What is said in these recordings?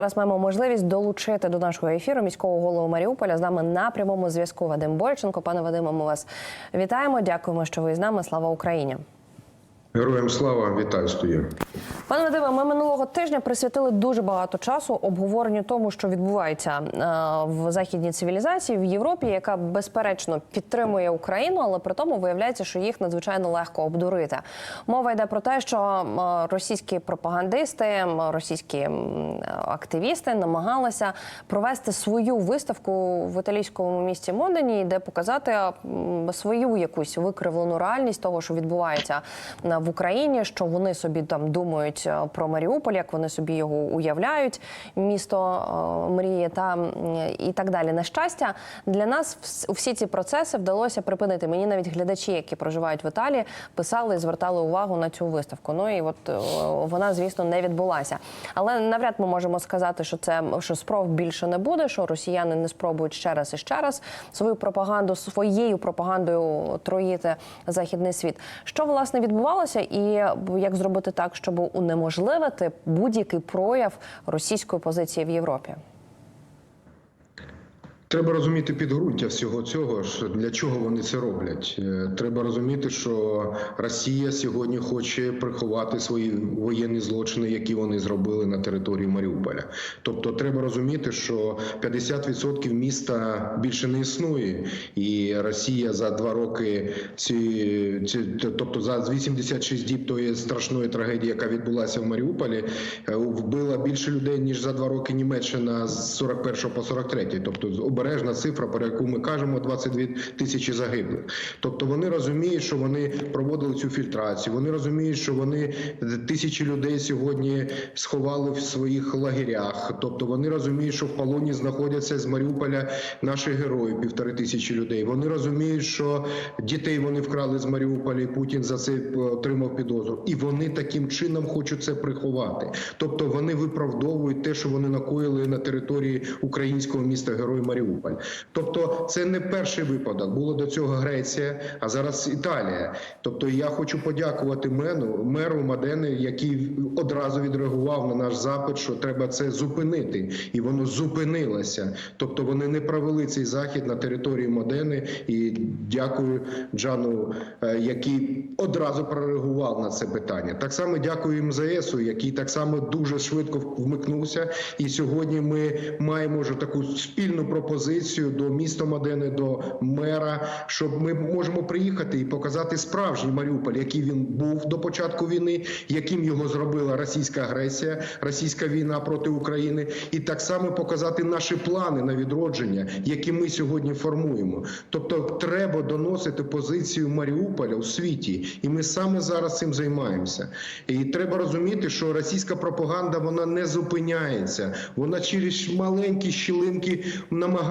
Зараз маємо можливість долучити до нашого ефіру міського голову Маріуполя. З нами на прямому зв'язку Вадим Бойченко. Пане Вадиме, ми вас вітаємо. Дякуємо, що ви з нами. Слава Україні. Героям слава, вітаю студію. Пане Вадиме, ми минулого тижня присвятили дуже багато часу обговоренню тому, що відбувається е, в західній цивілізації в Європі, яка безперечно підтримує Україну, але при тому виявляється, що їх надзвичайно легко обдурити. Мова йде про те, що е, російські пропагандисти, російські активісти намагалися провести свою виставку в італійському місті Модені, де показати свою якусь викривлену реальність того, що відбувається е, в Україні, що вони собі там думають е, про Маріуполь, як вони собі його уявляють, місто е, мрії та і так далі. На щастя, для нас вс- всі ці процеси вдалося припинити. Мені навіть глядачі, які проживають в Італії, писали і звертали увагу на цю виставку. Ну і от е, вона, звісно, не відбулася. Але навряд ми можемо сказати, що це що спроб більше не буде, що росіяни не спробують ще раз і ще раз свою пропаганду своєю пропагандою троїти західний світ. Що власне відбувалося, і як зробити так, щоб унеможливити будь-який прояв російської позиції в Європі? Треба розуміти підґрунтя всього цього. що Для чого вони це роблять? Е, Треба розуміти, що Росія сьогодні хоче приховати свої воєнні злочини, які вони зробили на території Маріуполя. Тобто, треба розуміти, що 50% міста більше не існує, і Росія за два роки ці, ці тобто за 86 діб тої страшної трагедії, яка відбулася в Маріуполі, е, вбила більше людей ніж за два роки Німеччина з 41 по 43. Тобто обережна цифра, про яку ми кажемо, 22 тисячі загиблих. Тобто вони розуміють, що вони проводили цю фільтрацію. Вони розуміють, що вони тисячі людей сьогодні сховали в своїх лагерях. Тобто вони розуміють, що в полоні знаходяться з Маріуполя наші герої, півтори тисячі людей. Вони розуміють, що дітей вони вкрали з Маріуполя, і Путін за це отримав підозру. І вони таким чином хочуть це приховати. Тобто вони виправдовують те, що вони накоїли на території українського міста Герой Маріуполь. Тобто, це не перший випадок. Було до цього Греція, а зараз Італія. Тобто, я хочу подякувати мену меру Мадени, який одразу відреагував на наш запит, що треба це зупинити, і воно зупинилося. Тобто, вони не провели цей захід на території Модени. І дякую Джану, е, який одразу прореагував на це питання. Так само дякую МЗСу, який так само дуже швидко вмикнувся. І сьогодні ми маємо вже таку спільну пропозицію до міста Модени, до мера, щоб ми можемо приїхати і показати справжній Маріуполь, який він був до початку війни, яким його зробила російська агресія, російська війна проти України, і так само показати наші плани на відродження, які ми сьогодні формуємо. Тобто, треба доносити позицію Маріуполя у світі, і ми саме зараз цим займаємося. І треба розуміти, що російська пропаганда вона не зупиняється, вона через маленькі щілинки намагається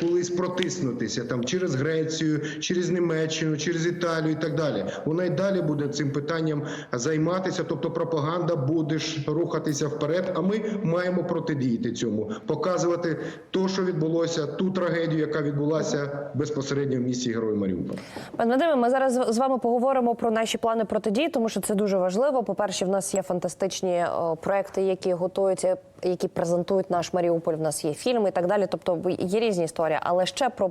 колись протиснутися там через Грецію, через Німеччину, через Італію і так далі. Вона й далі буде цим питанням займатися. Тобто, пропаганда буде рухатися вперед. А ми маємо протидіяти цьому, показувати то, що відбулося, ту трагедію, яка відбулася безпосередньо в місті Герой Маріуполя. Пане Вадиме, ми зараз з- вами поговоримо про наші плани протидії, тому що це дуже важливо. По-перше, в нас є фантастичні проекти, які готуються, які презентують наш Маріуполь. В нас є фільми і так далі. Тобто є різні історії. Але ще про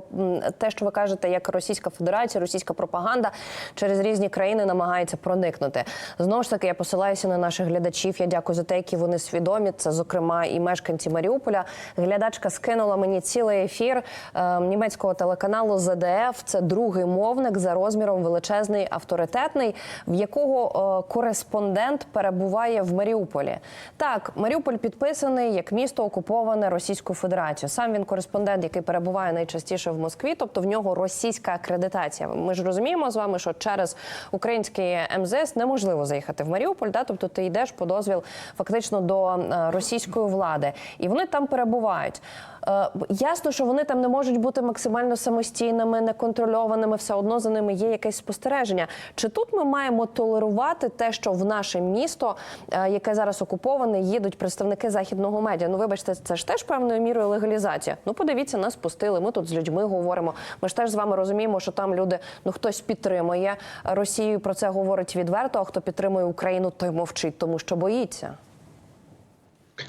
те, що ви кажете, як Російська Федерація, російська пропаганда через різні країни намагається проникнути. Знову ж таки, я посилаюся на наших глядачів. Я дякую за те, які вони свідомі. Це, зокрема, і мешканці Маріуполя. Глядачка скинула мені цілий ефір е, німецького телеканалу ЗДФ. Це другий мовник за розміром величезний, авторитетний, в якого е, кореспондент перебуває в Маріуполі. Так, Маріуполь підписаний як місто окуповане Російською Федерацією. Сам він кореспондент, який перебуває найчастіше в Москві, тобто в нього російська акредитація. Ми ж розуміємо з вами, що через український МЗС неможливо заїхати в Маріуполь. Да? Тобто ти йдеш по дозвіл фактично до е, російської влади, і вони там перебувають. Е, Ясно, що вони там не можуть бути максимально самостійними, неконтрольованими. Все одно за ними є якесь спостереження. Чи тут ми маємо толерувати те, що в наше місто, е, яке зараз окуповане, їдуть представники західного медіа? Ну, вибачте, це ж теж певною мірою легалізація. Ну, подивіться, нас пустили. Ми тут з людьми говоримо. Ми ж теж з вами розуміємо, що там люди, ну хтось підтримує Росію. Про це говорить відверто. А хто підтримує Україну, той мовчить, тому що боїться.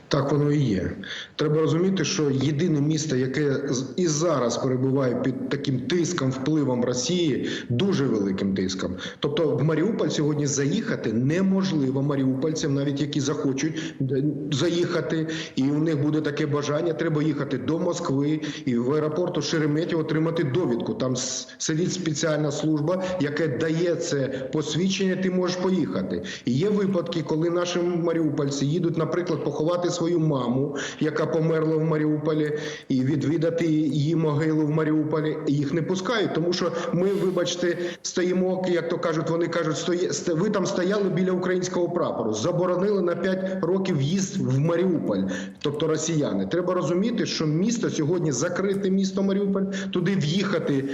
Так воно і є. Треба розуміти, що єдине місто, яке і зараз перебуває під таким тиском, впливом Росії, дуже великим тиском. Тобто в Маріуполь сьогодні заїхати неможливо маріупольцям, навіть які захочуть е, заїхати, і у них буде таке бажання. Треба їхати до Москви і в аеропорту Шереметьєво отримати довідку. Там сидить спеціальна служба, яка дає це посвідчення. Ти можеш поїхати. І є випадки, коли наші маріупольці їдуть, наприклад, поховати свою маму, яка померла в Маріуполі, і відвідати її могилу в Маріуполі. Їх не пускають, тому що ми, вибачте, стоїмо, як то кажуть, вони кажуть, сте- ви там стояли біля українського прапору, заборонили на 5 років в'їзд в Маріуполь, тобто росіяни. Треба розуміти, що місто сьогодні закрите місто Маріуполь. Туди в'їхати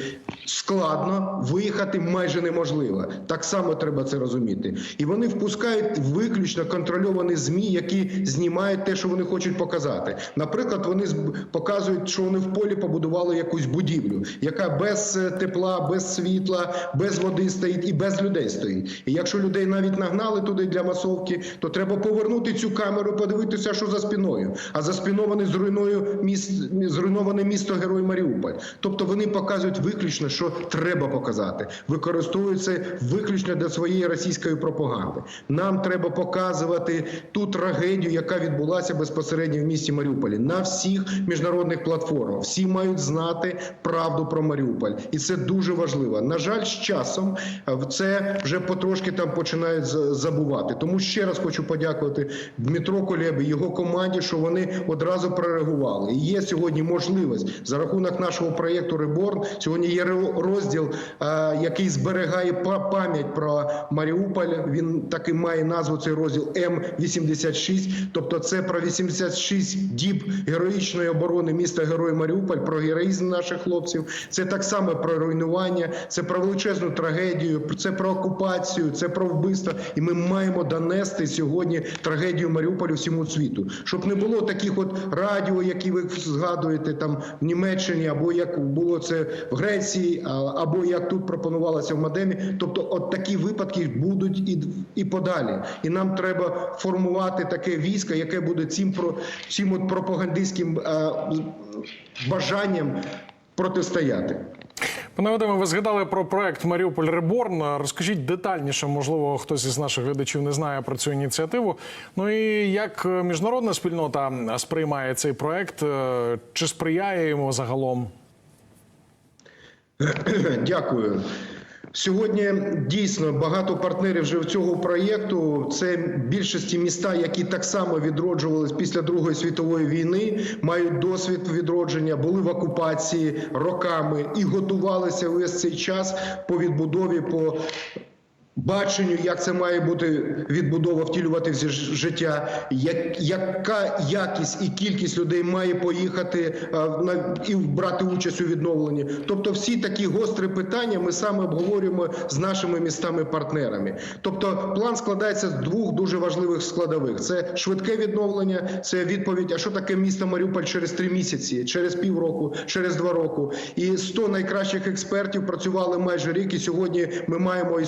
складно, виїхати майже неможливо. Так само треба це розуміти. І вони впускають виключно контрольовані змі, які знімають те, що вони хочуть показати. Наприклад, вони показують, що вони в полі побудували якусь будівлю, яка без е, тепла, без світла, без води стоїть і без людей стоїть. І якщо людей навіть нагнали туди для масовки, то треба повернути цю камеру, подивитися, що за спиною. А за спиноване зруйною міст зруйноване місто Герой Маріуполь. Тобто вони показують виключно, що треба показати. Використовують це виключно для своєї російської пропаганди. Нам треба показувати ту трагедію, яка відбулася безпосередньо в місті Маріуполі на всіх міжнародних платформах. Всі мають знати правду про Маріуполь, і це дуже важливо. На жаль, з часом е, це вже потрошки там починають забувати. Тому ще раз хочу подякувати Дмитро Колєбі, його команді, що вони одразу прореагували. І є сьогодні можливість за рахунок нашого проєкту Реборн. Сьогодні є розділ, е, який зберігає пам'ять про Маріуполь. Він так і має назву цей розділ М86. Тобто, це про 86 діб героїчної оборони міста Герой Маріуполь, про героїзм наших хлопців. Це так само про руйнування, це про величезну трагедію, це про окупацію, це про вбивство. І ми маємо донести сьогодні трагедію Маріуполю всьому світу, щоб не було таких от радіо, які ви згадуєте там в Німеччині, або як було це в Греції, або як тут пропонувалося в Мадемі. Тобто, от такі випадки будуть і, і подалі. І нам треба формувати таке військо, яке буде цим про цим от пропагандистським е, бажанням протистояти. Пане Вадиме, ви згадали про проект Маріуполь Реборн. Розкажіть детальніше, можливо, хтось із наших глядачів не знає про цю ініціативу. Ну і як міжнародна спільнота сприймає цей проект? Е, Чи сприяє йому загалом? Дякую. Сьогодні дійсно багато партнерів вже в цього проєкту. Це більшості міста, які так само відроджувались після Другої світової війни, мають досвід відродження, були в окупації роками і готувалися весь цей час по відбудові по баченню, як це має бути відбудова втілювати в життя, як, яка якість і кількість людей має поїхати а, на і брати участь у відновленні. Тобто, всі такі гострі питання ми саме обговорюємо з нашими містами-партнерами. Тобто, план складається з двох дуже важливих складових: це швидке відновлення, це відповідь. А що таке місто Маріуполь через три місяці, через півроку, через два року. І 100 найкращих експертів працювали майже рік. І сьогодні ми маємо і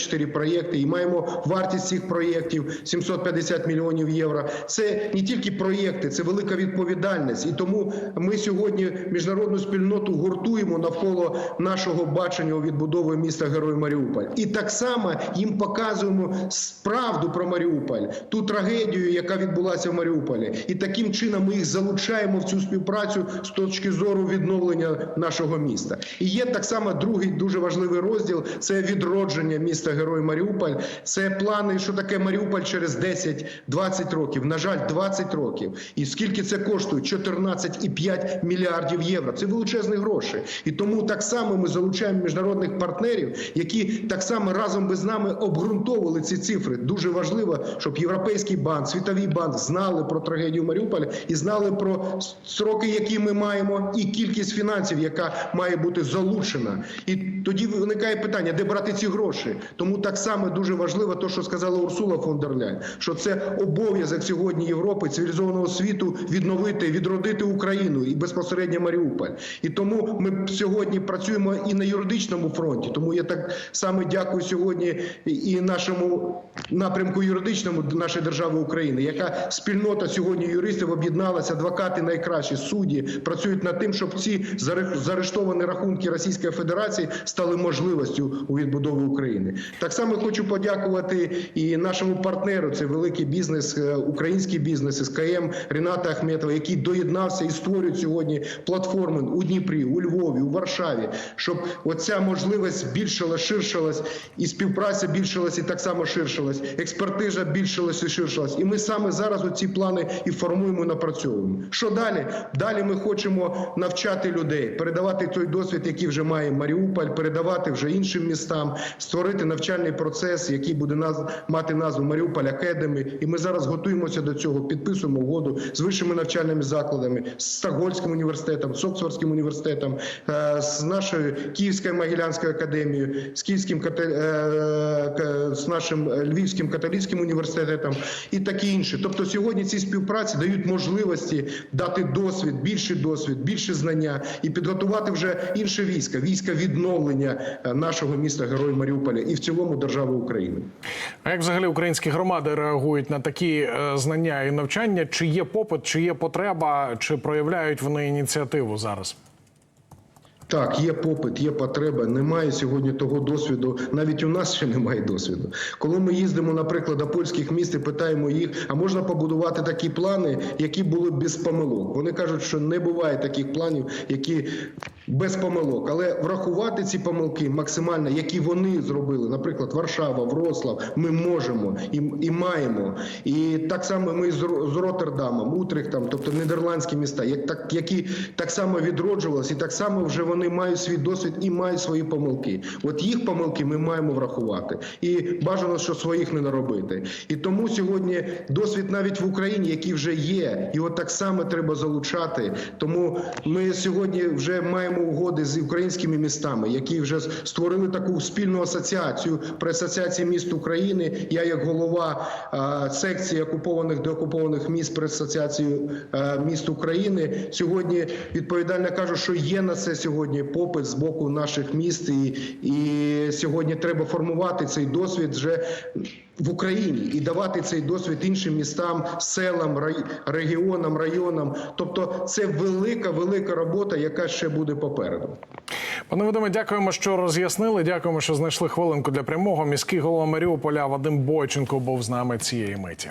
154 проєкти, і маємо вартість цих проєктів 750 мільйонів євро. Це не тільки проєкти, це велика відповідальність. І тому ми сьогодні міжнародну спільноту гуртуємо навколо нашого бачення у відбудови міста Герой Маріуполь. І так само їм показуємо правду про Маріуполь, ту трагедію, яка відбулася в Маріуполі. І таким чином ми їх залучаємо в цю співпрацю з точки зору відновлення нашого міста. І є так само другий дуже важливий розділ це відродження міста Герой Маріуполь. Це плани, що таке Маріуполь через 10-20 років. На жаль, 20 років. І скільки це коштує? 14,5 мільярдів євро. Це величезні гроші. І тому так само ми залучаємо міжнародних партнерів, які так само разом би з нами обґрунтовували ці цифри. Дуже важливо, щоб Європейський банк, Світовий банк знали про трагедію Маріуполя і знали про сроки, які ми маємо, і кількість фінансів, яка має бути залучена. І тоді виникає питання, де брати ці гроші. Тому так само дуже важливо, те, що сказала Урсула фон дер Ляйн, що це обов'язок сьогодні Європи, цивілізованого світу відновити, відродити Україну і безпосередньо Маріуполь. І тому ми сьогодні працюємо і на юридичному фронті. Тому я так саме дякую сьогодні і нашому напрямку юридичному нашої держави України, яка спільнота сьогодні юристів об'єдналася, адвокати найкращі, судді працюють над тим, щоб ці заарештовані рахунки Російської Федерації стали можливістю у відбудові України. Так само хочу подякувати і нашому партнеру. Це великий бізнес, е, український бізнес СКМ Рената Ахметова, який доєднався і створює сьогодні платформи у Дніпрі, у Львові, у Варшаві, щоб оця можливість збільшилась, ширшилась, і співпраця більшилась, і так само ширшилась, експертиза більшилась і ширшилась. І ми саме зараз оці плани і формуємо, напрацьовуємо. Що далі? Далі ми хочемо навчати людей, передавати той досвід, який вже має Маріуполь, передавати вже іншим містам, створити навчальний процес, який буде наз... мати назву Маріуполь Академі. І ми зараз готуємося до цього, підписуємо угоду з вищими навчальними закладами, з Стокгольмським університетом, з Оксфордським університетом, е, з нашою Київською Могилянською академією, з Київським кате- е, з нашим Львівським католицьким університетом і таке інше. Тобто сьогодні ці співпраці дають можливості дати досвід, більший досвід, більше знання і підготувати вже інше війська, війська відновлення е, нашого міста Герой Маріуполя і цілому держави України. А як взагалі українські громади реагують на такі е, знання і навчання? Чи є попит, чи є потреба, чи проявляють вони ініціативу зараз? Так, є попит, є потреба. Немає сьогодні того досвіду. Навіть у нас ще немає досвіду. Коли ми їздимо, наприклад, до польських міст і питаємо їх, а можна побудувати такі плани, які були без помилок. Вони кажуть, що не буває таких планів, які без помилок. Але врахувати ці помилки максимально, які вони зробили, наприклад, Варшава, Вроцлав, ми можемо і, і маємо. І так само ми з, Ро- з Роттердамом, Утрехтом, тобто нідерландські міста, як так, які так само відроджувалися, і так само вже вони мають свій досвід і мають свої помилки. От їх помилки ми маємо врахувати. І бажано, що своїх не наробити. І тому сьогодні досвід навіть в Україні, який вже є, його так само треба залучати. Тому ми сьогодні вже маємо угоди з українськими містами, які вже створили таку спільну асоціацію при асоціації міст України. Я, як голова е, секції окупованих деокупованих міст при асоціації е, міст України, сьогодні відповідально кажу, що є на це сьогодні попит з боку наших міст, і, і сьогодні треба формувати цей досвід вже в Україні і давати цей досвід іншим містам, селам, регіонам, районам. Тобто, це велика, велика робота, яка ще буде попереду. Пане Вадиме, дякуємо, що роз'яснили. Дякуємо, що знайшли хвилинку для прямого. Міський голова Маріуполя Вадим Бойченко був з нами цієї миті.